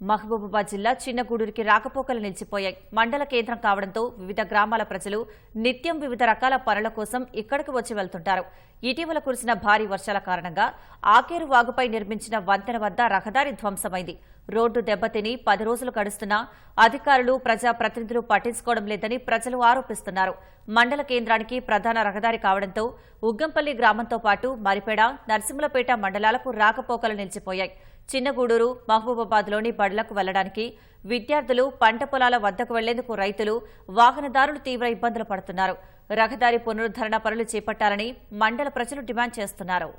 మహబూబాబాద్ జిల్లా చిన్నగూడూరుకి రాకపోకలు నిలిచిపోయాయి. మండల కేంద్రం కావడంతో వివిధ గ్రామాల ప్రజలు నిత్యం వివిధ రకాల పనుల కోసం ఇక్కడికి వచ్చి వెళ్తుంటారు. ఇటీవల కురిసిన భారీ వర్షాల కారణంగా ఆకేరు వాగుపై నిర్మించిన వంతెన వద్ద రహదారి ధ్వంసమైంది. రోడ్డు దెబ్బతిని పది రోజులు గడుస్తున్నా అధికారులు ప్రజా ప్రతినిధులు పట్టించుకోవడం లేదని ప్రజలు ఆరోపిస్తున్నారు. మండల కేంద్రానికి ప్రధాన రహదారి కావడంతో ఉగ్గంపల్లి గ్రామంతో పాటు మరిపేడ నర్సింహులపేట మండలాలకు రాకపోకలు నిలిచిపోయాయి. చిన్నగూడూరు మహబూబాబాద్లోని బడులకు వెళ్ళడానికి విద్యార్థులు పంట పొలాల వద్దకు వెళ్ళేందుకు రైతులు వాహనదారులు తీవ్ర ఇబ్బందులు పడుతున్నారు. రహదారి పునరుద్దరణ పనులు చేపట్టాలని మండల ప్రజలు డిమాండ్ చేస్తున్నారు.